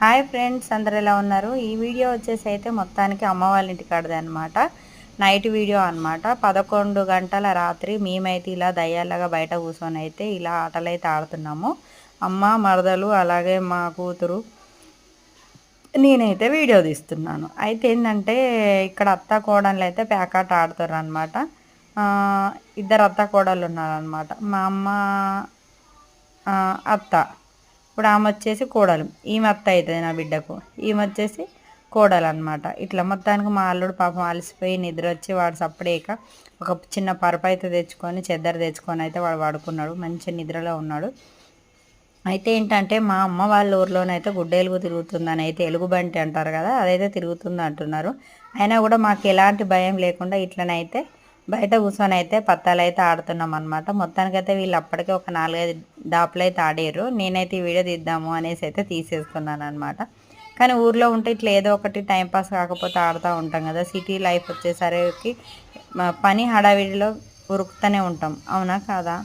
Hi friends అందరు ఎలా ఉన్నారు? ఈ వీడియో వచ్చేసి అయితే మొత్తానికి అమ్మ వాళ్ళ ఇంటికాడది అనమాట నైట్ వీడియో అనమాట పదకొండు గంటల రాత్రి మేమైతే ఇలా దయ్యాలాగా బయట కూర్చొని అయితే ఇలా ఆటలు అయితే ఆడుతున్నాము. అమ్మ మరదలు అలాగే మా కూతురు నేనైతే వీడియో తీస్తున్నాను. అయితే ఏంటంటే ఇక్కడ అత్త కోడళ్ళు అయితే ప్యాకాట్ ఆడుతారు అనమాట ఇద్దరు అత్త కోడళ్ళు ఉన్నారనమాట మా అమ్మ అత్త. ఇప్పుడు ఆమె వచ్చేసి కోడలు. ఈమె అత్త అవుతుంది నా బిడ్డకు. ఈమె వచ్చేసి కోడలు అనమాట ఇట్లా మొత్తానికి మా అల్లుడు పాపం అలసిపోయి నిద్ర వచ్చి వాడు సప్పుడేక ఒక చిన్న పరప అయితే తెచ్చుకొని చెద్దర తెచ్చుకొని అయితే వాడు వాడుకున్నాడు మంచి నిద్రలో ఉన్నాడు. అయితే ఏంటంటే మా అమ్మ వాళ్ళ ఊర్లోనైతే గుడ్డెలుగు తిరుగుతుందని అయితే ఎలుగుబంటి అంటారు కదా అదైతే తిరుగుతుంది అంటున్నారు అయినా కూడా మాకు ఎలాంటి భయం లేకుండా ఇట్లనైతే బయట కూర్చొని అయితే పత్తాలు అయితే ఆడుతున్నాం అనమాట మొత్తానికైతే వీళ్ళు అప్పటికే ఒక నాలుగైదు డాపులు అయితే ఆడారు. నేనైతే ఈ వీడియో తీద్దాము అనేసి అయితే తీసేస్తున్నాను అనమాట కానీ ఊర్లో ఉంటే ఇట్లా ఏదో ఒకటి టైంపాస్ కాకపోతే ఆడుతూ ఉంటాం కదా. సిటీ లైఫ్ వచ్చేసరికి పని హడావిడిలో ఉరుకుతూనే ఉంటాం. అవునా కాదా?